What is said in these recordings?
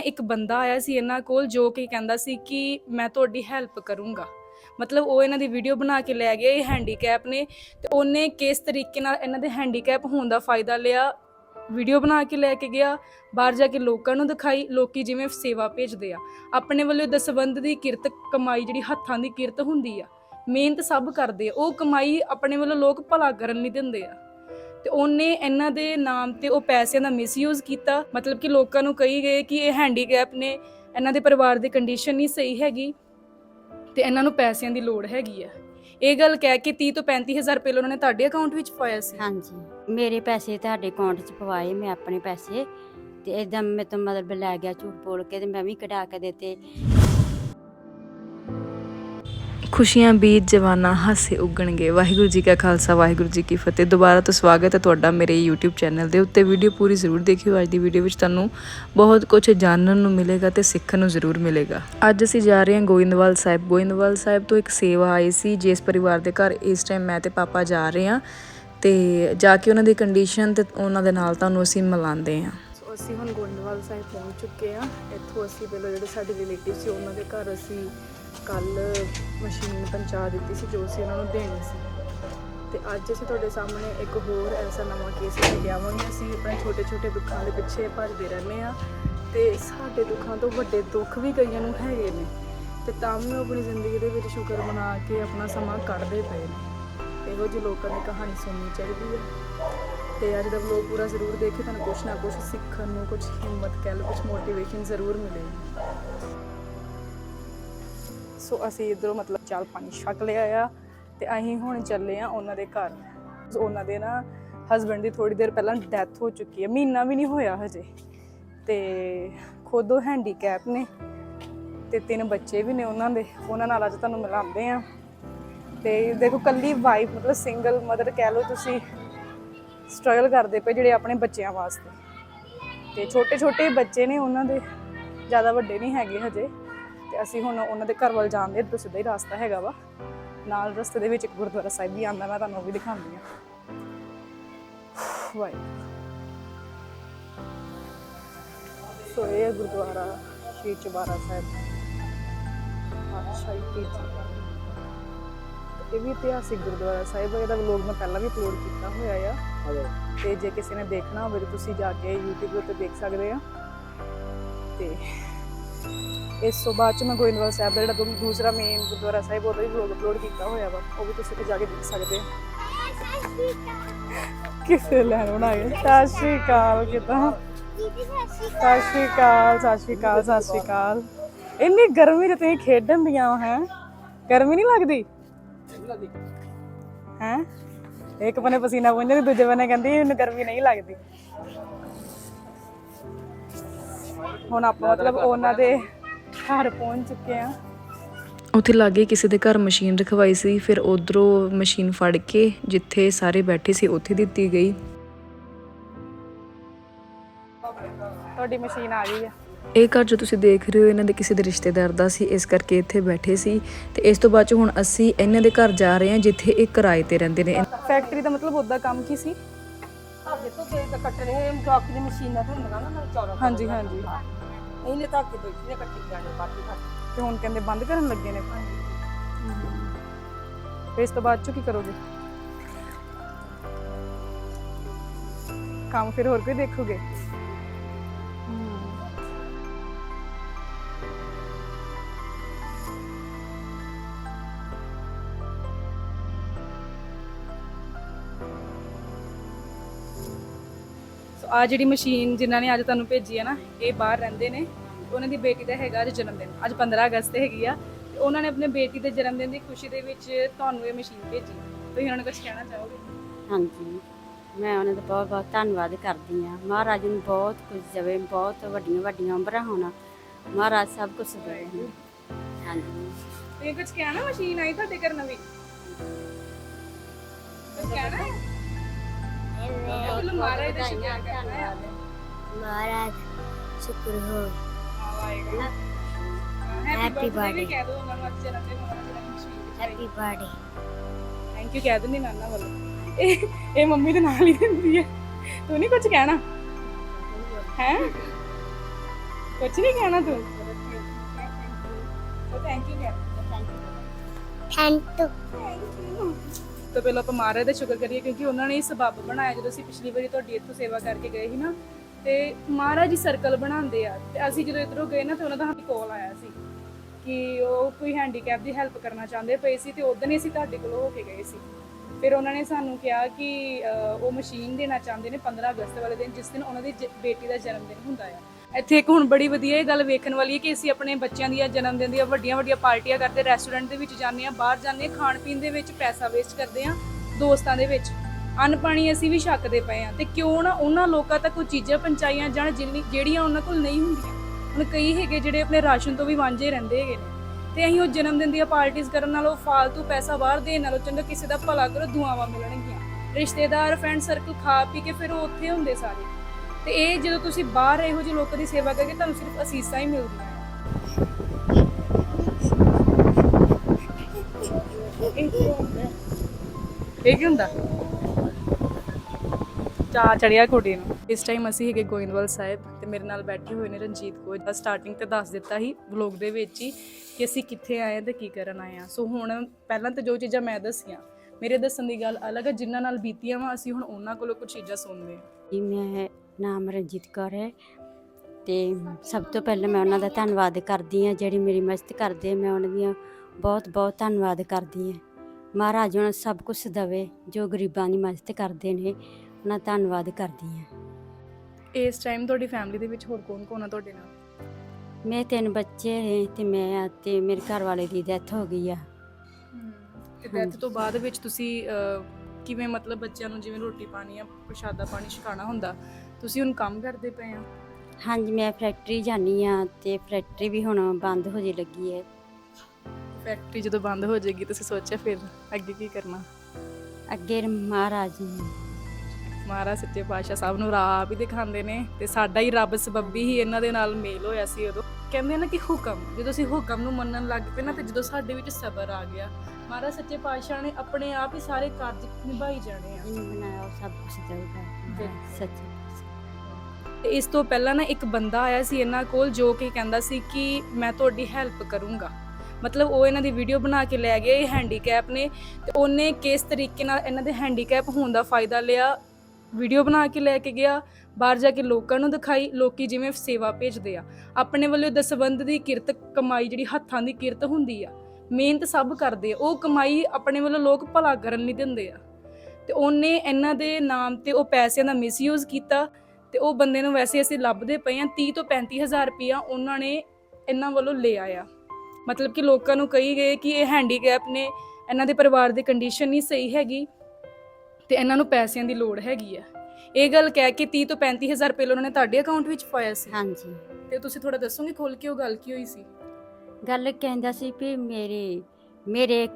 ਇੱਕ ਬੰਦਾ ਆਇਆ ਸੀ ਇਹਨਾਂ ਕੋਲ ਜੋ ਕਿ ਕਹਿੰਦਾ ਸੀ ਕਿ ਮੈਂ ਤੁਹਾਡੀ ਹੈਲਪ ਕਰੂੰਗਾ। ਮਤਲਬ ਉਹ ਇਹਨਾਂ ਦੀ ਵੀਡੀਓ ਬਣਾ ਕੇ ਲੈ ਗਿਆ ਇਹ ਹੈਂਡੀਕੈਪ ਨੇ ਤੇ ਉਹਨੇ ਕਿਸ ਤਰੀਕੇ ਨਾਲ ਇਹਨਾਂ ਦੇ ਹੈਂਡੀਕੈਪ ਹੋਣ ਦਾ ਫਾਇਦਾ ਲਿਆ, ਵੀਡੀਓ ਬਣਾ ਕੇ ਲੈ ਕੇ ਗਿਆ, ਬਾਹਰ ਜਾ ਕੇ ਲੋਕਾਂ ਨੂੰ ਦਿਖਾਈ, ਲੋਕੀ ਜਿਵੇਂ ਸੇਵਾ ਭੇਜਦੇ ਆ। ਆਪਣੇ ਵੱਲੋਂ ਦਸਵੰਦ ਦੀ ਕਿਰਤ, ਕਮਾਈ ਜਿਹੜੀ ਹੱਥਾਂ ਦੀ ਕਿਰਤ ਹੁੰਦੀ ਆ, ਮਿਹਨਤ ਸਭ ਕਰਦੇ ਆ, ਉਹ ਕਮਾਈ ਆਪਣੇ ਵੱਲੋਂ ਲੋਕ ਭਲਾ ਕਰਨ ਲਈ ਦਿੰਦੇ ਆ। ਤੇ ਉਹਨੇ ਇਹਨਾਂ ਦੇ ਨਾਮ ਤੇ ਉਹ ਪੈਸਿਆਂ ਦਾ ਮਿਸਯੂਜ਼ ਕੀਤਾ। ਮਤਲਬ ਕਿ ਲੋਕਾਂ ਨੂੰ ਕਹੀ ਗਏ ਕਿ ਇਹ ਹੈਂਡੀਕੈਪ ਨੇ, ਇਹਨਾਂ ਦੇ ਪਰਿਵਾਰ ਦੀ ਕੰਡੀਸ਼ਨ ਨਹੀਂ ਸਹੀ ਹੈਗੀ ਤੇ ਇਹਨਾਂ ਨੂੰ ਪੈਸਿਆਂ ਦੀ ਲੋੜ ਹੈਗੀ ਆ। ਇਹ ਗੱਲ ਕਹਿ ਕੇ 30 ਤੋਂ 35000 ਰੁਪਏ ਉਹਨਾਂ ਨੇ ਤੁਹਾਡੇ ਅਕਾਊਂਟ ਵਿੱਚ ਪਾਇਆ ਸੀ? ਹਾਂਜੀ। ਮੇਰੇ ਪੈਸੇ ਤੁਹਾਡੇ ਅਕਾਊਂਟ 'ਚ ਪਵਾਏ, ਮੈਂ ਆਪਣੇ ਪੈਸੇ ਤੇ ਇਦਾਂ ਮੈਂ ਤੋਂ ਮਤਲਬ ਲੈ ਗਿਆ ਝੂਠ ਬੋਲ ਕੇ ਤੇ ਮੈਂ ਵੀ ਕਢਾ ਕੇ ਦਿੱਤੇ। ਖੁਸ਼ੀਆਂ ਬੀਤ ਜਵਾਨਾ ਹਾਸੇ ਉੱਗਣਗੇ। ਵਾਹਿਗੁਰੂ ਜੀ ਕਾ ਖਾਲਸਾ, ਵਾਹਿਗੁਰੂ ਜੀ ਕੀ ਫਤਿਹ। ਦੁਬਾਰਾ ਤੋਂ ਸਵਾਗਤ ਹੈ ਤੁਹਾਡਾ ਮੇਰੇ YouTube ਚੈਨਲ ਦੇ ਉੱਤੇ। ਵੀਡੀਓ ਪੂਰੀ ਜ਼ਰੂਰ ਦੇਖਿਓ। ਅੱਜ ਦੀ ਵੀਡੀਓ ਵਿੱਚ ਤੁਹਾਨੂੰ ਬਹੁਤ ਕੁਝ ਜਾਣਨ ਨੂੰ ਮਿਲੇਗਾ ਤੇ ਸਿੱਖਣ ਨੂੰ ਜ਼ਰੂਰ ਮਿਲੇਗਾ। ਅੱਜ ਅਸੀਂ ਜਾ ਰਹੇ ਹਾਂ ਗੋਇੰਦਵਾਲ ਸਾਹਿਬ। ਗੋਇੰਦਵਾਲ ਸਾਹਿਬ ਤੋਂ ਇੱਕ ਸੇਵਾ ਆਈ ਸੀ, ਜਿਸ ਪਰਿਵਾਰ ਦੇ ਘਰ ਇਸ ਟਾਈਮ ਮੈਂ ਤੇ ਪਾਪਾ ਜਾ ਰਹੇ ਹਾਂ ਤੇ ਜਾ ਕੇ ਉਹਨਾਂ ਦੀ ਕੰਡੀਸ਼ਨ ਤੇ ਉਹਨਾਂ ਦੇ ਨਾਲ ਤੁਹਾਨੂੰ ਅਸੀਂ ਮਿਲਾਉਂਦੇ ਹਾਂ। ਅਸੀਂ ਹੁਣ ਗੋਇੰਦਵਾਲ ਸਾਹਿਬ ਪਹੁੰਚ ਚੁੱਕੇ ਹਾਂ। ਇੱਥੋਂ ਅਸੀਂ ਪਹਿਲਾਂ ਜਿਹੜੇ ਸਾਡੇ ਰਿਲੇਟਿਵ ਸੀ, ਉਹਨਾਂ ਦੇ ਘਰ ਅਸੀਂ ਕੱਲ ਮਸ਼ੀਨ ਪਹੁੰਚਾ ਦਿੱਤੀ ਸੀ ਜੋ ਅਸੀਂ ਉਹਨਾਂ ਨੂੰ ਦੇਣੀ ਸੀ। ਤੇ ਅੱਜ ਅਸੀਂ ਤੁਹਾਡੇ ਸਾਹਮਣੇ ਇੱਕ ਹੋਰ ਐਸਾ ਨਵਾਂ ਕੇਸ ਲੈ ਕੇ ਆਵਾਂਗੇ। ਅਸੀਂ ਆਪਣੇ ਛੋਟੇ ਛੋਟੇ ਦੁੱਖਾਂ ਦੇ ਪਿੱਛੇ ਭੱਜਦੇ ਰਹਿੰਦੇ ਆ ਤੇ ਸਾਡੇ ਦੁੱਖਾਂ ਤੋਂ ਵੱਡੇ ਦੁੱਖ ਵੀ ਕਈਆਂ ਨੂੰ ਹੈਗੇ ਨੇ। ਤੇ ਤਾਂ ਵੀ ਉਹ ਆਪਣੀ ਜ਼ਿੰਦਗੀ ਦੇ ਵਿੱਚ ਸ਼ੁਕਰ ਮਨਾ ਕੇ ਆਪਣਾ ਸਮਾਂ ਕੱਢਦੇ ਪਏ ਨੇ। ਇਹੋ ਜਿਹੇ ਲੋਕਾਂ ਦੀ ਕਹਾਣੀ ਸੁਣਨੀ ਚਾਹੀਦੀ ਹੈ। ਤੇ ਅੱਜ ਦਾ ਵਲੋਗ ਪੂਰਾ ਜ਼ਰੂਰ ਦੇਖੇ, ਤੁਹਾਨੂੰ ਕੁਛ ਨਾ ਕੁਛ ਸਿੱਖਣ ਨੂੰ ਕੁਛ ਹਿੰਮਤ, ਕਹਿ ਲਓ ਕੁਛ ਮੋਟੀਵੇਸ਼ਨ ਜ਼ਰੂਰ ਮਿਲੇਗੀ ਸੋ ਅਸੀਂ ਇਧਰੋਂ ਮਤਲਬ ਚਾਲ ਪਾਣੀ ਛਕ ਲਿਆ ਆ ਤੇ ਅਸੀਂ ਹੁਣ ਚੱਲੇ ਆ ਉਹਨਾਂ ਦੇ ਘਰ। ਸੋ ਉਹਨਾਂ ਦੇ ਨਾ ਹਸਬੰਡ ਦੀ ਥੋੜੀ ਦੇਰ ਪਹਿਲਾਂ ਡੈਥ ਹੋ ਚੁੱਕੀ ਹੈ ਮਹੀਨਾ ਵੀ ਨਹੀਂ ਹੋਇਆ ਹਜੇ। ਤੇ ਖੁਦ ਉਹ ਹੈਂਡੀਕੈਪ ਨੇ ਤੇ ਤਿੰਨ ਬੱਚੇ ਵੀ ਨੇ ਉਹਨਾਂ ਦੇ। ਉਹਨਾਂ ਨਾਲ ਅੱਜ ਤੁਹਾਨੂੰ ਮਿਲਾਉਂਦੇ ਆ। ਤੇ ਦੇਖੋ ਕੱਲੀ ਵਾਈਫ ਮਤਲਬ ਸਿੰਗਲ ਮਦਰ ਕਹਿ ਲਓ ਤੁਸੀਂ ਸਟਰਗਲ ਕਰਦੇ ਪਏ ਜਿਹੜੇ ਆਪਣੇ ਬੱਚਿਆਂ ਵਾਸਤੇ। ਤੇ ਛੋਟੇ ਛੋਟੇ ਬੱਚੇ ਨੇ ਉਹਨਾਂ ਦੇ, ਜ਼ਿਆਦਾ ਵੱਡੇ ਨਹੀਂ ਹੈਗੇ ਹਜੇ। ਤੇ ਅਸੀਂ ਹੁਣ ਉਹਨਾਂ ਦੇ ਘਰ ਵੱਲ ਜਾਣ ਦੇ ਇੱਧਰੋਂ ਸਿੱਧਾ ਹੀ ਰਸਤਾ ਹੈਗਾ ਵਾ। ਨਾਲ ਰਸਤੇ ਦੇ ਵਿੱਚ ਇੱਕ ਗੁਰਦੁਆਰਾ ਸਾਹਿਬ ਵੀ ਆਉਂਦਾ ਮੈਂ ਤੁਹਾਨੂੰ ਉਹ ਵੀ ਦਿਖਾਉਂਦੀ ਆ ਵਾਹਿ ਸੋ ਇਹ ਗੁਰਦੁਆਰਾ ਸ਼੍ਰੀ ਚੁਬਾਰਾ ਸਾਹਿਬ। ਪਾਤਸ਼ਾਹੀ ਤੀਜੀ ਇਹ ਵੀ ਇਤਿਹਾਸਿਕ ਗੁਰਦੁਆਰਾ ਸਾਹਿਬ ਹੈ ਇਹਦਾ ਵਲੋਗ ਮੈਂ ਪਹਿਲਾਂ ਵੀ ਅਪਲੋਡ ਕੀਤਾ ਹੋਇਆ ਆ। ਤੇ ਜੇ ਕਿਸੇ ਨੇ ਦੇਖਣਾ ਹੋਵੇ ਤਾਂ ਤੁਸੀਂ ਜਾ ਕੇ YouTube ਉੱਤੇ ਦੇਖ ਸਕਦੇ ਆ। ਤੇ ਇਸ ਤੋਂ ਬਾਅਦ ਚ ਮੈਂ ਗੋਇੰਦਵਾਲ ਸਾਹਿਬ ਦਾ ਜਿਹੜਾ ਦੂ- ਦੂਸਰਾ ਮੇਨ ਗੁਰਦੁਆਰਾ ਸਾਹਿਬ, ਉਹਦਾ ਵੀ ਵਲੋਗ ਅਪਲੋਡ ਕੀਤਾ ਹੋਇਆ ਵਾ। ਉਹ ਵੀ ਤੁਸੀਂ ਉੱਥੇ ਜਾ ਕੇ ਦੇਖ ਸਕਦੇ ਆ ਕਿਸੇ ਲੈਣ ਬਣਾ ਸਤਿ ਸ਼੍ਰੀ ਅਕਾਲ, ਕਿਦਾਂ? ਸਤਿ ਸ਼੍ਰੀ ਅਕਾਲ, ਸਤਿ ਸ਼੍ਰੀ ਅਕਾਲ, ਸਤਿ ਸ਼੍ਰੀ ਅਕਾਲ। ਇੰਨੀ ਗਰਮੀ 'ਚ ਤੁਸੀਂ ਖੇਡਣ ਦੀਆਂ ਹੈ? ਗਰਮੀ ਨਹੀਂ ਲੱਗਦੀ? ਹੈ? ਇੱਕ ਬੰਨੇ ਪਸੀਨਾ ਪੁੰਝੇ ਤੇ ਦੂਜੇ ਬੰਨੇ ਕਹਿੰਦੀ ਇਹਨੂੰ ਗਰਮੀ ਨਹੀਂ ਲੱਗਦੀ। ਹੁਣ ਆਪਾਂ ਮਤਲਬ ਉਹਨਾਂ ਦੇ ਘਰ ਪਹੁੰਚ ਚੁੱਕੇ ਆ। ਉੱਥੇ ਲਾਗੇ ਕਿਸੇ ਦੇ ਘਰ ਮਸ਼ੀਨ ਰਖਵਾਈ ਸੀ ਫਿਰ ਉਧਰੋਂ ਮਸ਼ੀਨ ਫੜ ਕੇ ਜਿੱਥੇ ਸਾਰੇ ਬੈਠੇ ਸੀ ਉੱਥੇ ਦਿੱਤੀ ਗਈ। ਤੁਹਾਡੀ ਮਸ਼ੀਨ ਆ ਗਈ ਆ। ਇਹ ਘਰ ਜੋ ਤੁਸੀਂ ਦੇਖ ਰਹੇ ਹੋ ਇਹਨਾਂ ਦੇ ਕਿਸੇ ਦੇ ਰਿਸ਼ਤੇਦਾਰ ਦਾ ਸੀ ਇਸ ਕਰਕੇ ਇੱਥੇ ਬੈਠੇ ਸੀ। ਤੇ ਇਸ ਤੋਂ ਬਾਅਦ ਚ ਹੁਣ ਅਸੀਂ ਇਹਨਾਂ ਦੇ ਘਰ ਜਾ ਰਹੇ ਹਾਂ ਜਿੱਥੇ ਇਹ ਕਿਰਾਏ ਤੇ ਰਹਿੰਦੇ ਨੇ। ਫੈਕਟਰੀ ਦਾ ਮਤਲਬ ਉਹਦਾ ਕੰਮ ਕੀ ਸੀ? ਤੋਂ ਕੱਟਣੇ ਡਾਕ ਦੀ ਮਸ਼ੀਨਾਂ ਤੋਂ ਹੁੰਦੀਆਂ ਨਾ ਨਾਲ ਚੌੜਾ ਹਾਂਜੀ ਹਾਂਜੀ। ਇਹਨੇ ਧਾਗੇ ਤੋਂ ਇਸਨੇ ਕੱਟੀ ਜਾਣੇ ਬਾਕੀ ਕੱਟ ਤੇ ਹੁਣ ਕਹਿੰਦੇ ਬੰਦ ਕਰਨ ਲੱਗੇ ਨੇ ਫਿਰ ਇਸ ਤੋਂ ਬਾਅਦ ਚੋਂ ਕੀ ਕਰੋਗੇ? ਕੰਮ ਫਿਰ ਹੋਰ ਕੋਈ ਦੇਖੋਗੇ? ਆ ਜਿਹੜੀ ਮਸ਼ੀਨ ਜਿਨ੍ਹਾਂ ਨੇ ਅੱਜ ਤੁਹਾਨੂੰ ਭੇਜੀ ਹੈ ਨਾ ਇਹ ਬਾਹਰ ਰਹਿੰਦੇ ਨੇ। ਉਹਨਾਂ ਦੀ ਬੇਟੀ ਦਾ ਹੈਗਾ ਅੱਜ ਜਨਮ ਦਿਨ ਅੱਜ 15 ਅਗਸਤ ਹੈਗੀ ਆ। ਤੇ ਉਹਨਾਂ ਨੇ ਆਪਣੇ ਬੇਟੀ ਦੇ ਜਨਮ ਦਿਨ ਦੀ ਖੁਸ਼ੀ ਦੇ ਵਿੱਚ ਤੁਹਾਨੂੰ ਇਹ ਮਸ਼ੀਨ ਭੇਜੀ। ਤੁਸੀਂ ਉਹਨਾਂ ਨੂੰ ਕੁਝ ਕਹਿਣਾ ਚਾਹੋਗੇ? ਹਾਂਜੀ ਮੈਂ ਉਹਨਾਂ ਦਾ ਬਹੁਤ ਬਹੁਤ ਧੰਨਵਾਦ ਕਰਦੀ ਆ ਮਹਾਰਾਜ ਨੂੰ ਬਹੁਤ ਕੁਝ ਦੇਵੇ ਬਹੁਤ ਵੱਡੀਆਂ ਵੱਡੀਆਂ ਉਮਰਾਂ ਹੋਣਾ। ਮਹਾਰਾਜ ਸਭ ਕੁਝ ਦੇਵੇ। ਹਾਂਜੀ। ਤੁਸੀਂ ਕੁਝ ਕਹਿਣਾ ਮਸ਼ੀਨ ਆਈ ਤੁਹਾਡੇ ਘਰ ਨਵੀਂ? ਕੁਝ ਕਹਿਣਾ? ਬੋਲੋ ਮਹਾਰਾਜ ਦਾ ਸ਼ੁਕਰ ਕਰਨਾ ਹੈ ਮਹਾਰਾਜ ਸ਼ੁਕਰ ਹੋ। Happy birthday. ਕਹਿ ਦੋ ਉਹਨਾਂ ਨੂੰ ਜਿਹੜਾ machine happy birthday thank you ਕਹਿ ਦਿੰਦੀ ਨਾਨਾ ਵੱਲੋਂ। ਇਹ ਇਹ ਮੰਮੀ ਦੇ ਨਾਲ ਹੀ ਦਿੰਦੀ ਹੈ। ਤੂੰ ਨਹੀਂ ਕੁਝ ਕਹਿਣਾ? ਹੈ? ਕੁਝ ਨਹੀਂ ਕਹਿਣਾ ਤੂੰ? ਥੈਂਕ ਯੂ ਕਹਿ ਥੈਂਕ ਯੂ ਤਾਂ ਪਹਿਲਾਂ ਆਪਾਂ ਮਹਾਰਾਜ ਦਾ ਸ਼ੁਕਰ ਕਰੀਏ ਕਿਉਂਕਿ ਉਹਨਾਂ ਨੇ ਹੀ ਸਬਬ ਬਣਾਇਆ ਜਦੋਂ ਅਸੀਂ ਪਿਛਲੀ ਵਾਰੀ ਤੁਹਾਡੀ ਇੱਥੋਂ ਸੇਵਾ ਕਰਕੇ ਗਏ ਸੀ ਨਾ, ਤੇ ਮਹਾਰਾਜ ਹੀ ਸਰਕਲ ਬਣਾਉਂਦੇ ਆ, ਤੇ ਅਸੀਂ ਜਦੋਂ ਇੱਧਰੋਂ ਗਏ ਨਾ ਤੇ ਉਹਨਾਂ ਦਾ ਸਾਨੂੰ ਕਾਲ ਆਇਆ ਸੀ ਕਿ ਉਹ ਕੋਈ ਹੈਂਡੀਕੈਪ ਦੀ ਹੈਲਪ ਕਰਨਾ ਚਾਹੁੰਦੇ ਪਏ ਸੀ ਤੇ ਉਦੋਂ ਹੀ ਅਸੀਂ ਤੁਹਾਡੇ ਕੋਲ ਹੋ ਕੇ ਗਏ ਸੀ। ਫਿਰ ਉਹਨਾਂ ਨੇ ਸਾਨੂੰ ਕਿਹਾ ਕਿ ਉਹ ਮਸ਼ੀਨ ਦੇਣਾ ਚਾਹੁੰਦੇ ਨੇ 15 ਅਗਸਤ ਵਾਲੇ ਦਿਨ, ਜਿਸ ਦਿਨ ਉਹਨਾਂ ਦੀ ਜ- ਬੇਟੀ ਦਾ ਜਨਮ ਦਿਨ ਹੁੰਦਾ ਆ। ਇੱਥੇ ਇੱਕ ਹੁਣ ਬੜੀ ਵਧੀਆ ਇਹ ਗੱਲ ਵੇਖਣ ਵਾਲੀ ਹੈ ਕਿ ਅਸੀਂ ਆਪਣੇ ਬੱਚਿਆਂ ਦੀਆਂ, ਜਨਮ ਦਿਨ ਦੀਆਂ ਵੱਡੀਆਂ ਵੱਡੀਆਂ ਪਾਰਟੀਆਂ ਕਰਦੇ ਰੈਸਟੋਰੈਂਟ ਦੇ ਵਿੱਚ ਜਾਂਦੇ ਆ ਬਾਹਰ ਜਾਂਦੇ ਆ ਖਾਣ ਪੀਣ ਦੇ ਵਿੱਚ ਪੈਸਾ ਵੇਸਟ ਕਰਦੇ ਆ ਦੋਸਤਾਂ ਦੇ ਵਿੱਚ। ਅੰਨ ਪਾਣੀ ਅਸੀਂ ਵੀ ਛੱਕਦੇ ਪਏ ਆ ਤੇ ਕਿਉਂ ਨਾ ਉਹਨਾਂ ਲੋਕਾਂ ਤੱਕ ਉਹ ਚੀਜ਼ਾਂ ਪਹੁੰਚਾਈਆਂ ਜਾਣ ਜਿੰਨੀ- ਜਿਹੜੀਆਂ ਉਹਨਾਂ ਕੋਲ ਨਹੀਂ ਹੁੰਦੀਆਂ। ਹੁਣ ਕਈ ਹੈਗੇ ਜਿਹੜੇ ਆਪਣੇ ਰਾਸ਼ਨ ਤੋਂ ਵੀ ਵਾਂਝੇ ਰਹਿੰਦੇ ਹੈਗੇ ਨੇ। ਤੇ ਅਸੀਂ ਉਹ ਜਨਮ ਦਿਨ ਦੀਆਂ ਪਾਰਟੀਆਂ ਕਰਨ ਨਾਲੋਂ ਫਾਲਤੂ ਪੈਸਾ ਬਾਹਰ ਦੇਣ ਨਾਲੋਂ ਚੰਗਾ ਕਿਸੇ ਦਾ ਭਲਾ ਕਰੋ, ਦੁਆਵਾਂ ਮਿਲਣਗੀਆਂ। ਰਿਸ਼ਤੇਦਾਰ ਫਰੈਂਡ ਸਰਕਲ ਖਾ ਪੀ ਕੇ ਫਿਰ ਉਹ ਉੱਥੇ ਹੁੰਦੇ ਸਾਰੇ। ਤੇ ਇਹ ਜਦੋਂ ਤੁਸੀਂ ਬਾਹਰ ਇਹੋ ਜਿਹੇ ਲੋਕਾਂ ਦੀ ਸੇਵਾ ਕਰਕੇ, ਤੁਹਾਨੂੰ ਸਿਰਫ ਅਸੀਸਾਂ ਹੀ ਮਿਲਦੀਆਂ। ਇਹ ਕੀ ਹੁੰਦਾ? ਚਾ ਚੜਿਆ ਕੁੜੀ ਨੂੰ। ਇਸ ਟਾਈਮ ਅਸੀਂ ਹੈਗੇ ਗੋਇੰਦਵਾਲ ਸਾਹਿਬ ਤੇ ਮੇਰੇ ਨਾਲ ਬੈਠੇ ਹੋਏ ਨੇ ਰਣਜੀਤ ਕੋਚ ਦਾ ਸਟਾਰਟਿੰਗ ਤੇ ਦੱਸ ਦਿੱਤਾ ਸੀ ਵਲੌਗ ਦੇ ਵਿੱਚ ਹੀ ਕਿ ਅਸੀਂ ਕਿੱਥੇ ਆਏ ਹਾਂ ਤੇ ਕੀ ਕਰਨ ਆਏ ਹਾਂ ਸੋ ਹੁਣ ਪਹਿਲਾਂ ਤਾਂ ਜੋ ਚੀਜ਼ਾਂ ਮੈਂ ਦੱਸੀਆਂ, ਮੇਰੇ ਦੱਸਣ ਦੀ ਗੱਲ ਅਲੱਗ ਹੈ ਜਿਨ੍ਹਾਂ ਨਾਲ ਬੀਤੀਆਂ ਵਾ ਅਸੀਂ ਹੁਣ ਉਹਨਾਂ ਕੋਲੋਂ ਕੁਝ ਚੀਜ਼ਾਂ ਸੁਣਦੇ ਹਾਂ ਮੈਂ ਨਾਮ ਰਣਜੀਤ ਕੌਰ ਹੈ ਤੇ ਸਭ ਤੋਂ ਪਹਿਲਾਂ ਮੈਂ ਉਹਨਾਂ ਦਾ ਧੰਨਵਾਦ ਕਰਦੀ ਹਾਂ ਜਿਹੜੀ ਮੇਰੀ ਮਦਦ ਕਰਦੇ ਮੈਂ ਉਹਨਾਂ ਦੀਆਂ ਬਹੁਤ ਬਹੁਤ ਧੰਨਵਾਦ ਕਰਦੀ ਹਾਂ। ਮਹਾਰਾਜ ਉਹਨਾਂ ਸਭ ਕੁਝ ਦਵੇ ਜੋ ਗਰੀਬਾਂ ਦੀ ਮਦਦ ਕਰਦੇ ਨੇ ਉਹਨਾਂ ਦਾ ਧੰਨਵਾਦ ਕਰਦੀ ਹਾਂ। ਇਸ ਟਾਈਮ ਤੁਹਾਡੀ ਫੈਮਿਲੀ ਦੇ ਵਿੱਚ ਹੋਰ ਕੌਣ ਕੌਣ ਆ ਤੁਹਾਡੇ ਨਾਲ? ਮੇਰੇ ਤਿੰਨ ਬੱਚੇ ਨੇ ਤੇ ਮੈਂ ਆ ਤੇ ਮੇਰੇ ਘਰ ਵਾਲੇ ਦੀ ਡੈਥ ਹੋ ਗਈ ਆ। ਤੇ ਡੈਥ ਤੋਂ ਬਾਅਦ ਵਿੱਚ ਤੁਸੀਂ ਅਹ, ਕਿਵੇਂ ਮਤਲਬ ਬੱਚਿਆਂ ਨੂੰ ਜਿਵੇਂ ਰੋਟੀ ਪਾਣੀ ਆ ਪ੍ਰਸ਼ਾਦਾ ਪਾਣੀ ਛਕਾਉਣਾ ਹੁੰਦਾ ਤੁਸੀਂ ਹੁਣ ਕੰਮ ਕਰਦੇ ਪਏ ਆ ਹਾਂਜੀ ਮੈਂ ਫੈਕਟਰੀ ਜਾਨੀ ਆ ਤੇ ਫੈਕਟਰੀ ਵੀ ਹੁਣ ਬੰਦ ਹੋ ਜੇ ਲੱਗੀ ਹੈ ਫੈਕਟਰੀ ਜਦੋਂ ਬੰਦ ਹੋ ਜਾਏਗੀ ਤੁਸੀਂ ਸੋਚਿਆ ਫਿਰ ਅੱਗੇ ਕੀ ਕਰਨਾ? ਅੱਗੇ ਮਹਾਰਾਜ ਨੇ। ਮਹਾਰਾਜ ਸੱਚੇ ਪਾਤਸ਼ਾਹ ਸਾਹਿਬ ਨੂੰ ਰਾਹ ਵੀ ਦਿਖਾਉਂਦੇ ਨੇ ਤੇ ਸਾਡਾ ਹੀ ਰੱਬ ਸਬੱਬੀ ਹੀ ਇਹਨਾਂ ਦੇ ਨਾਲ ਮੇਲ ਹੋਇਆ ਸੀ ਉਦੋਂ। ਕਹਿੰਦੇ ਨਾ ਕਿ ਹੁਕਮ ਜਦੋਂ ਅਸੀਂ ਹੁਕਮ ਨੂੰ ਮੰਨਣ ਲੱਗ ਪਏ ਨਾ ਤੇ ਜਦੋਂ ਸਾਡੇ ਵਿੱਚ ਸਬਰ ਆ ਗਿਆ ਮਹਾਰਾਜ ਸੱਚੇ ਪਾਤਸ਼ਾਹ ਨੇ ਆਪਣੇ ਆਪ ਹੀ ਸਾਰੇ ਕਾਰਜ ਨਿਭਾਈ ਜਾਣੇ ਆ। ਜਿਹਨੇ ਬਣਾਇਆ ਉਹ ਸਭ ਕੁਝ ਬਿਲਕੁਲ। ਸੱਚੇ। ਇਸ ਤੋਂ ਪਹਿਲਾਂ ਨਾ ਇੱਕ ਬੰਦਾ ਆਇਆ ਸੀ ਇਹਨਾਂ ਕੋਲ ਜੋ ਕਿ ਕਹਿੰਦਾ ਸੀ ਕਿ ਮੈਂ ਤੁਹਾਡੀ ਹੈਲਪ ਕਰੂੰਗਾ। ਮਤਲਬ ਉਹ ਇਹਨਾਂ ਦੀ ਵੀਡੀਓ ਬਣਾ ਕੇ ਲੈ ਗਏ ਇਹ ਹੈਂਡੀਕੈਪ ਨੇ ਤੇ ਉਹਨੇ ਕਿਸ ਤਰੀਕੇ ਨਾਲ ਇਹਨਾਂ ਦੇ ਹੈਂਡੀਕੈਪ ਹੋਣ ਦਾ ਫਾਇਦਾ ਲਿਆ, ਵੀਡੀਓ ਬਣਾ ਕੇ ਲੈ ਕੇ ਗਿਆ, ਬਾਹਰ ਜਾ ਕੇ ਲੋਕਾਂ ਨੂੰ ਦਿਖਾਈ, ਲੋਕੀ ਜਿਵੇਂ ਸੇਵਾ ਭੇਜਦੇ ਆ। ਆਪਣੇ ਵੱਲੋਂ ਦਸਵੰਦ ਦੀ ਕਿਰਤ, ਕਮਾਈ ਜਿਹੜੀ ਹੱਥਾਂ ਦੀ ਕਿਰਤ ਹੁੰਦੀ ਆ, ਮਿਹਨਤ ਸਭ ਕਰਦੇ ਆ, ਉਹ ਕਮਾਈ ਆਪਣੇ ਵੱਲੋਂ ਲੋਕ ਭਲਾ ਕਰਨ ਲਈ ਦਿੰਦੇ ਆ। ਤੇ ਉਹਨੇ ਇਹਨਾਂ ਦੇ ਨਾਮ ਤੇ ਉਹ ਪੈਸਿਆਂ ਦਾ ਮਿਸਯੂਜ਼ ਕੀਤਾ ਤੇ ਉਹ ਬੰਦੇ ਨੂੰ ਵੈਸੇ ਅਸੀਂ ਲੱਭਦੇ ਪਏ ਆ 30 ਤੋਂ 35000 ਰੁਪਇਆ ਉਹਨਾਂ ਨੇ ਇਹਨਾਂ ਵੱਲੋਂ ਲਿਆ ਆ ਮਤਲਬ ਕਿ ਲੋਕਾਂ ਨੂੰ ਕਹੀ ਗਏ ਕਿ ਇਹ ਹੈਂਡੀਕੈਪ ਨੇ ਇਹਨਾਂ ਦੇ ਪਰਿਵਾਰ ਦੀ ਕੰਡੀਸ਼ਨ ਨਹੀਂ ਸਹੀ ਹੈਗੀ ਤੇ ਇਹਨਾਂ ਨੂੰ ਪੈਸਿਆਂ ਦੀ ਲੋੜ ਹੈਗੀ ਆ। ਇਹ ਗੱਲ ਕਹਿ ਕੇ 30 ਤੋਂ 35000 ਰੁਪਏ ਉਹਨਾਂ ਨੇ ਤੁਹਾਡੇ ਅਕਾਊਂਟ ਵਿੱਚ ਪਾਇਆ ਸੀ? ਹਾਂਜੀ। ਤੇ ਤੁਸੀਂ ਥੋੜਾ ਦੱਸੋਗੇ ਖੋਲ ਕੇ ਉਹ ਗੱਲ ਕੀ ਹੋਈ ਸੀ? ਗੱਲ ਕਹਿੰਦਾ ਸੀ ਵੀ ਮੇਰੇ ਮੇਰੇ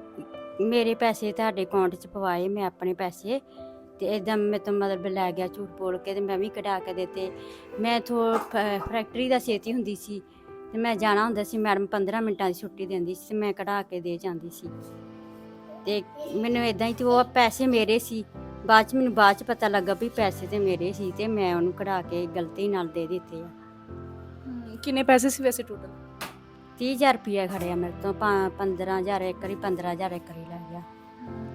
ਮੇਰੇ ਪੈਸੇ ਤੁਹਾਡੇ ਅਕਾਊਂਟ 'ਚ ਪਵਾਏ ਮੈਂ ਆਪਣੇ ਪੈਸੇ ਤੇ ਇਦਾਂ ਮੈਂ ਤਾਂ ਮਤਲਬ ਲੈ ਗਿਆ ਝੂਠ ਬੋਲ ਕੇ ਤੇ ਮੈਂ ਵੀ ਕਢਾ ਕੇ ਦਿੱਤੇ। ਮੈਂ ਥੋ ਫੈਕਟਰੀ ਦਾ ਛੇਤੀ ਹੁੰਦੀ ਸੀ ਤੇ ਮੈਂ ਜਾਣਾ ਹੁੰਦਾ ਸੀ ਮੈਡਮ 15 ਮਿੰਟਾਂ ਦੀ ਛੁੱਟੀ ਦਿੰਦੀ ਸੀ ਤੇ ਮੈਂ ਕਢਾ ਕੇ ਦੇ ਜਾਂਦੀ ਸੀ। ਤੇ ਮੈਨੂੰ ਇਦਾਂ ਹੀ ਤੇ ਉਹ ਪੈਸੇ ਮੇਰੇ ਸੀ ਬਾਅਦ ਚ ਮੈਨੂੰ ਬਾਅਦ ਚ ਪਤਾ ਲੱਗਾ ਵੀ ਪੈਸੇ ਤੇ ਮੇਰੇ ਸੀ ਤੇ ਮੈਂ ਉਹਨੂੰ ਕਢਾ ਕੇ ਗਲਤੀ ਨਾਲ ਦੇ ਦਿੱਤੇ ਆ। ਕਿੰਨੇ ਪੈਸੇ ਸੀ ਵੈਸੇ ਟੋਟਲ 30000 ਰੁਪਇਆ ਖੜਿਆ ਮੇਰੇ ਤੋਂ ਪਾ- 15000 ਇੱਕ ਵਾਰੀ 15000 ਇੱਕ ਵਾਰੀ।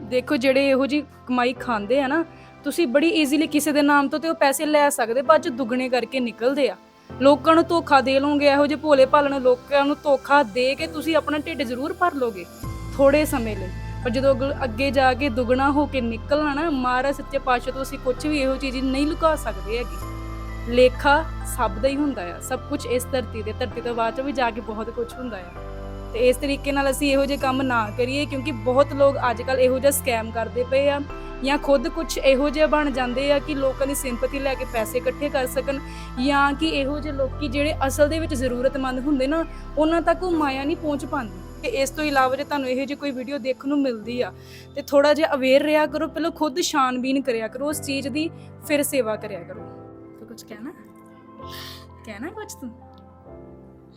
ਦੇਖੋ ਜਿਹੜੇ ਇਹੋ ਜੀ ਕਮਾਈ ਖਾਂਦੇ ਆ ਨਾ, ਤੁਸੀਂ ਬੜੀ ਈਜ਼ੀਲੀ ਕਿਸੇ ਦੇ ਨਾਮ ਤੋਂ ਤੇ ਉਹ ਪੈਸੇ ਲੈ ਸਕਦੇ, ਬਾਅਦ ਚ ਦੁੱਗਣੇ ਕਰਕੇ ਨਿਕਲਦੇ ਆ। ਲੋਕਾਂ ਨੂੰ ਧੋਖਾ ਦੇ ਲਓਗੇ ਇਹੋ ਜਿਹੇ ਭੋਲੇ ਭਾਲਣ ਲੋਕਾਂ ਨੂੰ ਧੋਖਾ ਦੇ ਕੇ ਤੁਸੀਂ ਆਪਣਾ ਢਿੱਡ ਜ਼ਰੂਰ ਭਰ ਲੋਗੇ ਥੋੜੇ ਸਮੇਂ ਲਈ। ਪਰ ਜਦੋਂ ਅਗਲ- ਅੱਗੇ ਜਾ ਕੇ ਦੁੱਗਣਾ ਹੋ ਕੇ ਨਿਕਲਣਾ ਨਾ, ਮਹਾਰਾਜ ਸੱਚੇ ਪਾਤਸ਼ਾਹ ਤੋਂ ਅਸੀਂ ਕੁਝ ਵੀ ਇਹੋ ਚੀਜ਼ ਨਹੀਂ ਲੁਕਾ ਸਕਦੇ ਹੈਗੇ। ਲੇਖਾ ਸਭ ਦਾ ਹੀ ਹੁੰਦਾ ਆ, ਸਭ ਕੁਝ ਇਸ ਧਰਤੀ ਦੇ, ਧਰਤੀ ਤੋਂ ਬਾਅਦ ਚ ਵੀ ਜਾ ਕੇ ਬਹੁਤ ਕੁਝ ਹੁੰਦਾ ਆ। ਤੇ ਇਸ ਤਰੀਕੇ ਨਾਲ ਅਸੀਂ ਇਹੋ ਜਿਹੇ ਕੰਮ ਨਾ ਕਰੀਏ ਕਿਉਂਕਿ ਬਹੁਤ ਲੋਕ ਅੱਜ ਕੱਲ ਇਹੋ ਜਿਹਾ ਸਕੈਮ ਕਰਦੇ ਪਏ ਆ ਜਾਂ ਖੁਦ ਕੁਝ ਇਹੋ ਜਿਹੇ ਬਣ ਜਾਂਦੇ ਆ ਕਿ ਲੋਕਾਂ ਦੀ ਸਿੰਪਥੀ ਲੈ ਕੇ ਪੈਸੇ ਇਕੱਠੇ ਕਰ ਸਕਣ ਜਾਂ ਕਿ ਇਹੋ ਜਿਹੇ ਲੋਕੀ ਜਿਹੜੇ ਅਸਲ ਦੇ ਵਿੱਚ ਜ਼ਰੂਰਤਮੰਦ ਹੁੰਦੇ ਨਾ, ਉਹਨਾਂ ਤੱਕ ਉਹ ਮਾਇਆ ਨਹੀਂ ਪਹੁੰਚ ਪਾਉਂਦੀ। ਤੇ ਇਸ ਤੋਂ ਇਲਾਵਾ ਜੇ ਤੁਹਾਨੂੰ ਇਹੋ ਜਿਹੀ ਕੋਈ ਵੀਡੀਓ ਦੇਖਣ ਨੂੰ ਮਿਲਦੀ ਆ, ਤੇ ਥੋੜਾ ਜਿਹਾ ਅਵੇਅਰ ਰਿਹਾ ਕਰੋ, ਪਹਿਲਾਂ ਖੁਦ ਛਾਨਬੀਨ ਕਰਿਆ ਕਰੋ, ਉਸ ਚੀਜ਼ ਦੀ ਫਿਰ ਸੇਵਾ ਕਰਿਆ ਕਰੋ। ਤੂੰ ਕੁਝ ਕਹਿਣਾ? ਕਹਿਣਾ ਕੁਝ ਤੂੰ?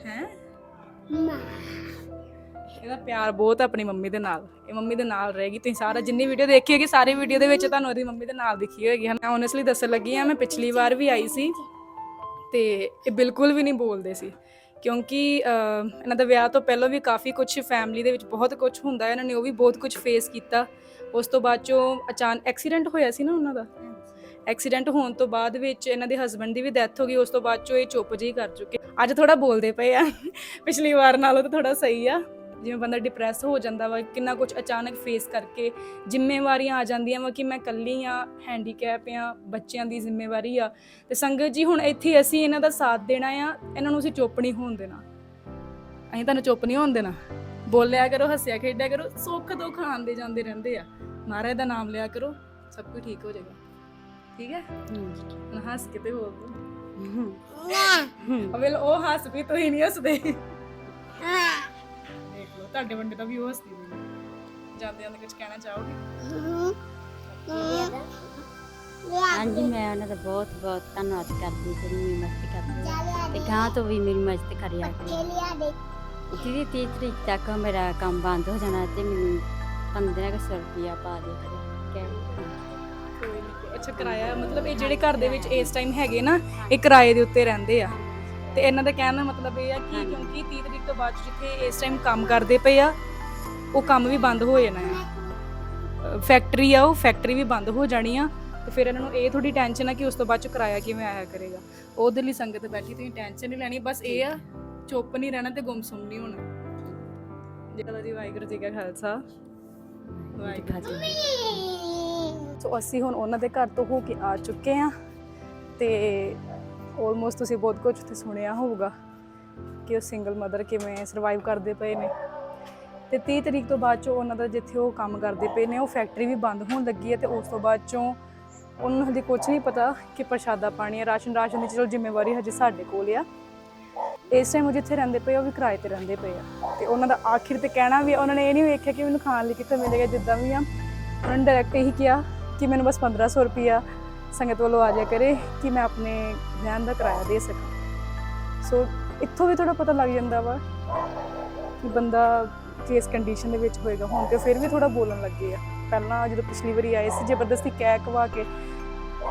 ਹੈ? ਇਹਦਾ ਪਿਆਰ ਬਹੁਤ ਆ ਆਪਣੀ ਮੰਮੀ ਦੇ ਨਾਲ। ਇਹ ਮੰਮੀ ਦੇ ਨਾਲ ਰਹੇਗੀ। ਤੁਸੀਂ ਸਾਰਾ ਜਿੰਨੀ ਵੀਡੀਓ ਦੇਖੀ ਹੋਗੀ ਸਾਰੀ ਵੀਡੀਓ ਦੇ ਵਿੱਚ ਤੁਹਾਨੂੰ ਇਹਦੀ ਮੰਮੀ ਦੇ ਨਾਲ ਦਿਖੀ ਹੋਏਗੀ। ਮੈਂ ਓਨੈਸਟਲੀ ਦੱਸਣ ਲੱਗੀ ਆ ਮੈਂ ਪਿਛਲੀ ਵਾਰ ਵੀ ਆਈ ਸੀ ਤੇ ਇਹ ਬਿਲਕੁਲ ਵੀ ਨਹੀਂ ਬੋਲਦੇ ਸੀ। ਕਿਉਂਕਿ ਅਹ, ਇਹਨਾਂ ਦਾ ਵਿਆਹ ਤੋਂ ਪਹਿਲਾਂ ਵੀ ਕਾਫੀ ਕੁਝ ਫੈਮਿਲੀ ਦੇ ਵਿੱਚ ਬਹੁਤ ਕੁਝ ਹੁੰਦਾ ਹੈ। ਇਹਨਾਂ ਨੇ ਉਹ ਵੀ ਬਹੁਤ ਕੁਝ ਫੇਸ ਕੀਤਾ। ਉਸ ਤੋਂ ਬਾਅਦ ਚੋਂ ਅਚਾਨਕ ਐਕਸੀਡੈਂਟ ਹੋਇਆ ਸੀ ਨਾ ਉਹਨਾਂ ਦਾ। ਐਕਸੀਡੈਂਟ ਹੋਣ ਤੋਂ ਬਾਅਦ ਵਿੱਚ ਇਹਨਾਂ ਦੇ ਹਸਬੰਡ ਦੀ ਵੀ ਡੈਥ ਹੋ ਗਈ, ਉਸ ਤੋਂ ਬਾਅਦ ਚੋਂ ਇਹ ਚੁੱਪ ਜਿਹੀ ਕਰ ਚੁੱਕੇ। ਅੱਜ ਥੋੜਾ ਬੋਲਦੇ ਪਏ ਆ। ਪਿਛਲੀ ਵਾਰ ਨਾਲੋਂ ਤਾਂ ਥੋੜਾ ਸਹੀ ਆ। ਜਿਵੇਂ ਬੰਦਾ ਡਿਪਰੈਸ ਹੋ ਜਾਂਦਾ ਵਾ, ਕਿੰਨਾ ਕੁਝ ਅਚਾਨਕ ਫੇਸ ਕਰਕੇ ਜ਼ਿੰਮੇਵਾਰੀਆਂ ਆ ਜਾਂਦੀਆਂ ਵਾ ਕਿ ਮੈਂ ਇਕੱਲੀ ਆ ਹੈਂਡੀਕੈਪ ਆ, ਬੱਚਿਆਂ ਦੀ ਜ਼ਿੰਮੇਵਾਰੀ ਆ। ਤੇ ਸੰਗਤ ਜੀ, ਹੁਣ ਇੱਥੇ ਅਸੀਂ ਇਹਨਾਂ ਦਾ ਸਾਥ ਦੇਣਾ ਆ, ਇਹਨਾਂ ਨੂੰ ਅਸੀਂ ਚੁੱਪ ਨਹੀਂ ਹੋਣ ਦੇਣਾ। ਅਸੀਂ ਤੁਹਾਨੂੰ ਚੁੱਪ ਨਹੀਂ ਹੋਣ ਦੇਣਾ। ਬੋਲਿਆ ਕਰੋ, ਹੱਸਿਆ ਖੇਡਿਆ ਕਰੋ ਸੁੱਖ ਦੁੱਖ ਆਉਂਦੇ ਜਾਂਦੇ ਰਹਿੰਦੇ ਆ। ਮਹਾਰਾਜ ਦਾ ਨਾਮ ਲਿਆ ਕਰੋ, ਸਭ ਕੁਝ ਠੀਕ ਹੋ ਜਾਏਗਾ। ਠੀਕ ਹੈ? ਹੁਣ ਹੱਸ ਕੇ ਤੇ ਬੋਲ ਦੋ ਅਵੇਲ ਉਹ ਹੱਸ ਵੀ ਤੁਸੀਂ ਨਹੀਂ ਹੱਸਦੇ। ਦੇਖ ਲਓ ਤੁਹਾਡੇ ਵੰਡੇ ਤਾਂ ਵੀ ਉਹ ਹੱਸਦੀ ਪਈ ਜਾਂਦੇ ਜਾਂਦੇ ਕੁਝ ਕਹਿਣਾ ਚਾਹੋਗੇ? ਹਾਂਜੀ ਮੈਂ ਉਹਨਾਂ ਦਾ ਬਹੁਤ ਬਹੁਤ ਧੰਨਵਾਦ ਕਰਦੀ ਜਿਹੜੀ ਮੇਰੀ ਮਦਦ ਕਰਦੀ ਤੇ ਗਾਂ ਤੋਂ ਵੀ ਮੇਰੀ ਮਦਦ ਕਰਿਆ ਕਰੇ ਜਿਹਦੀ 30 ਤਰੀਕ ਤੱਕ ਮੇਰਾ ਕੰਮ ਬੰਦ ਹੋ ਜਾਣਾ ਤੇ ਮੈਨੂੰ 1500 ਰੁਪਇਆ ਪਾ ਦੇ ਨਹੀਂ ਅੱਛਾ ਕਿਰਾਇਆ ਮਤਲਬ ਇਹ ਜਿਹੜੇ ਘਰ ਦੇ ਵਿੱਚ ਇਸ ਟਾਈਮ ਹੈਗੇ ਨਾ ਇਹ ਕਿਰਾਏ ਦੇ ਉੱਤੇ ਰਹਿੰਦੇ ਆ। ਤੇ ਇਹਨਾਂ ਦਾ ਕਹਿਣ ਦਾ ਮਤਲਬ ਇਹ ਆ ਕਿ ਕਿਉਂਕਿ 30 ਤਰੀਕ ਤੋਂ ਬਾਅਦ ਜਿੱਥੇ ਇਸ ਟਾਈਮ ਕੰਮ ਕਰਦੇ ਪਏ ਆ ਉਹ ਕੰਮ ਵੀ ਬੰਦ ਹੋ ਜਾਣਾ ਆ ਫੈਕਟਰੀ ਆ ਉਹ ਫੈਕਟਰੀ ਵੀ ਬੰਦ ਹੋ ਜਾਣੀ ਆ। ਤੇ ਫਿਰ ਇਹਨਾਂ ਨੂੰ ਇਹ ਥੋੜੀ ਟੈਨਸ਼ਨ ਆ ਕਿ ਉਸ ਤੋਂ ਬਾਅਦ ਚ ਕਿਰਾਇਆ ਕਿਵੇਂ ਆਇਆ ਕਰੇਗਾ। ਉਹਦੇ ਲਈ ਸੰਗਤ ਬੈਠੀ ਤੁਸੀਂ ਟੈਨਸ਼ਨ ਨਹੀਂ ਲੈਣੀ ਬਸ ਇਹ ਆ ਚੁੱਪ ਨਹੀਂ ਰਹਿਣਾ ਤੇ ਗੁੰਮਸੁੰਮ ਨਹੀਂ ਹੋਣਾ। ਜੈ ਜੀ ਵਾਹਿਗੁਰੂ ਜੀ ਕਾ ਖਾਲਸਾ। ਵਾਹਿਗੁਰੂ। ਸੋ ਅਸੀਂ ਹੁਣ ਉਹਨਾਂ ਦੇ ਘਰ ਤੋਂ ਹੋ ਕੇ ਆ ਚੁੱਕੇ ਆ ਤੇ ਆਲਮੋਸਟ ਤੁਸੀਂ ਬਹੁਤ ਕੁਝ ਉੱਥੇ ਸੁਣਿਆ ਹੋਊਗਾ ਕਿ ਉਹ ਸਿੰਗਲ ਮਦਰ ਕਿਵੇਂ ਸਰਵਾਈਵ ਕਰਦੇ ਪਏ ਨੇ। ਤੇ 30 ਤਰੀਕ ਤੋਂ ਬਾਅਦ ਚੋਂ ਉਹਨਾਂ ਦਾ ਜਿੱਥੇ ਉਹ ਕੰਮ ਕਰਦੇ ਪਏ ਨੇ ਉਹ ਫੈਕਟਰੀ ਵੀ ਬੰਦ ਹੋਣ ਲੱਗੀ ਹੈ ਤੇ ਉਸ ਤੋਂ ਬਾਅਦ ਚੋਂ ਉਹਨਾਂ ਨੂੰ ਹਜੇ ਕੁਝ ਨਹੀਂ ਪਤਾ ਕਿ ਪ੍ਰਸ਼ਾਦਾ ਪਾਣੀ ਹੈ ਰਾਸ਼ਨ ਰਾਸ਼ਨ ਦੀ ਚਲੋ ਜ਼ਿੰਮੇਵਾਰੀ ਹਜੇ ਸਾਡੇ ਕੋਲ ਆ। ਇਸ ਟਾਈਮ ਉਹ ਜਿੱਥੇ ਰਹਿੰਦੇ ਪਏ ਉਹ ਵੀ ਕਿਰਾਏ ਤੇ ਰਹਿੰਦੇ ਪਏ ਆ। ਤੇ ਉਹਨਾਂ ਦਾ ਆਖਿਰ ਤੇ ਕਹਿਣਾ ਵੀ ਆ, ਉਹਨਾਂ ਨੇ ਇਹ ਨਹੀਂ ਵੇਖਿਆ ਕਿ ਮੈਨੂੰ ਖਾਣ ਲਈ ਕਿੱਥੇ ਮਿਲੇਗਾ ਜਿੱਦਾਂ ਵੀ ਆ। ਉਹਨਾਂ ਨੇ ਡਾਇਰੈਕਟ ਇਹੀ ਕਿਹਾ ਕਿ ਮੈਨੂੰ ਬਸ 1500 ਰੁਪਿਆ ਸੰਗਤ ਵੱਲੋਂ ਆ ਜਾਇਆ ਕਰੇ ਕਿ ਮੈਂ ਆਪਣੇ ਵਿਆਹ ਦਾ ਕਿਰਾਇਆ ਦੇ ਸਕਾਂ। ਸੋ ਇੱਥੋਂ ਵੀ ਥੋੜਾ ਪਤਾ ਲੱਗ ਜਾਂਦਾ ਵਾ ਕਿ ਬੰਦਾ ਕਿਸ ਕੰਡੀਸ਼ਨ ਦੇ ਵਿੱਚ ਹੋਏਗਾ। ਹੁਣ ਤੇ ਫਿਰ ਵੀ ਥੋੜਾ ਬੋਲਣ ਲੱਗੇ ਆ। ਪਹਿਲਾਂ ਜਦੋਂ ਪਿਛਲੀ ਵਾਰੀ ਆਏ ਸੀ ਜ਼ਬਰਦਸਤੀ ਕਹਿ ਕਵਾ ਕੇ,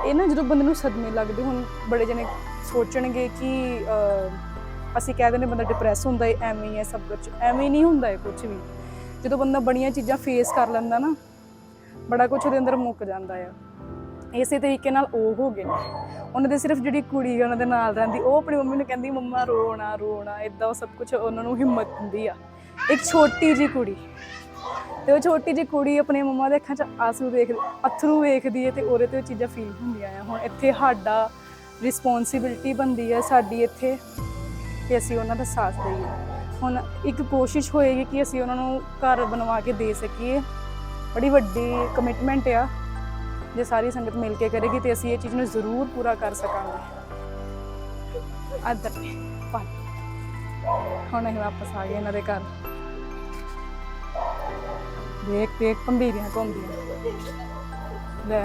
ਇਹ ਨਾ ਜਦੋਂ ਬੰਦੇ ਨੂੰ ਸਦਮੇ ਲੱਗਦੇ, ਹੁਣ ਬੜੇ ਜਣੇ ਸੋਚਣਗੇ ਕਿ ਅਸੀਂ ਕਹਿ ਦਿੰਦੇ ਬੰਦਾ ਡਿਪਰੈਸ ਹੁੰਦਾ ਹੈ ਐਵੇਂ ਹੀ ਹੈ ਸਭ ਕੁਝ ਐਵੇਂ ਨਹੀਂ ਹੁੰਦਾ ਹੈ ਕੁਝ ਵੀ। ਜਦੋਂ ਬੰਦਾ ਬੜੀਆਂ ਚੀਜ਼ਾਂ ਫੇਸ ਕਰ ਲੈਂਦਾ ਨਾ ਬੜਾ ਕੁਝ ਉਹਦੇ ਅੰਦਰ ਮੁੱਕ ਜਾਂਦਾ ਆ। ਇਸੇ ਤਰੀਕੇ ਨਾਲ ਉਹ ਹੋ ਗਏ। ਉਹਨਾਂ ਦੇ ਸਿਰਫ ਜਿਹੜੀ ਕੁੜੀ ਉਹਨਾਂ ਦੇ ਨਾਲ ਰਹਿੰਦੀ, ਉਹ ਆਪਣੀ ਮੰਮੀ ਨੂੰ ਕਹਿੰਦੀ, ਮੰਮਾ, ਰੋਣਾ ਰੋਣਾ ਇਦਾਂ ਉਹ ਸਭ ਕੁਝ ਉਹਨਾਂ ਨੂੰ ਹਿੰਮਤ ਦਿੰਦੀ ਆ। ਇੱਕ ਛੋਟੀ ਜੀ ਕੁੜੀ। ਤੇ ਉਹ ਛੋਟੀ ਜੀ ਕੁੜੀ ਆਪਣੇ ਮੰਮਾ ਦੇ ਅੱਖਾਂ 'ਚ ਆਸੂ ਦੇਖ, ਅਥਰੂ ਵੇਖਦੀ ਹੈ ਤੇ ਉਹਦੇ ਤੇ ਉਹ ਚੀਜ਼ਾਂ ਫੀਲ ਹੁੰਦੀਆਂ ਆ। ਹੁਣ ਇੱਥੇ ਸਾਡਾ ਰਿਸਪੌਂਸਿਬਿਲਟੀ ਬੰਦੀ ਹੈ ਸਾਡੀ ਇੱਥੇ ਕਿ ਅਸੀਂ ਉਹਨਾਂ ਦਾ ਸਾਥ ਦੇਈਏ। ਹੁਣ ਇੱਕ ਕੋਸ਼ਿਸ਼ ਹੋਏਗੀ ਕਿ ਅਸੀਂ ਉਹਨਾਂ ਨੂੰ ਘਰ ਬਣਵਾ ਕੇ ਦੇ ਸਕੀਏ। ਬੜੀ ਵੱਡੀ ਕਮਿਟਮੈਂਟ ਆ ਜੇ ਸਾਰੀ ਸੰਗਤ ਮਿਲ ਕੇ ਕਰੇਗੀ ਤੇ ਅਸੀਂ ਇਹ ਚੀਜ਼ ਨੂੰ ਜ਼ਰੂਰ ਪੂਰਾ ਕਰ ਸਕਾਂਗੇ। ਆਦਰ ਪਾ ਹੁਣ ਅਸੀਂ ਵਾਪਸ ਆ ਗਏ ਇਹਨਾਂ ਦੇ ਘਰ। ਦੇਖ ਦੇਖ ਪੰਬੀਰੀਆਂ ਘੁੰਮਦੀਆਂ। ਲੈ।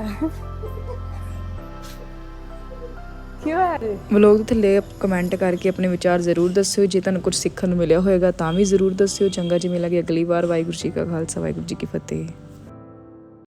ਕੀ ਹੋਇਆ ਵਲੋਗ ਦੇ ਥੱਲੇ ਕਮੈਂਟ ਕਰਕੇ ਆਪਣੇ ਵਿਚਾਰ ਜ਼ਰੂਰ ਦੱਸਿਓ। ਜੇ ਤੁਹਾਨੂੰ ਕੁਝ ਸਿੱਖਣ ਨੂੰ ਮਿਲਿਆ ਹੋਵੇਗਾ ਤਾਂ ਵੀ ਜ਼ਰੂਰ ਦੱਸਿਓ। ਚੰਗਾ ਜੀ ਮਿਲਾਂਗੇ ਅਗਲੀ ਵਾਰ। ਵਾਹਿਗੁਰੂ ਜੀ ਕਾ ਖਾਲਸਾ, ਵਾਹਿਗੁਰੂ ਜੀ ਕੀ ਫਤਿਹ।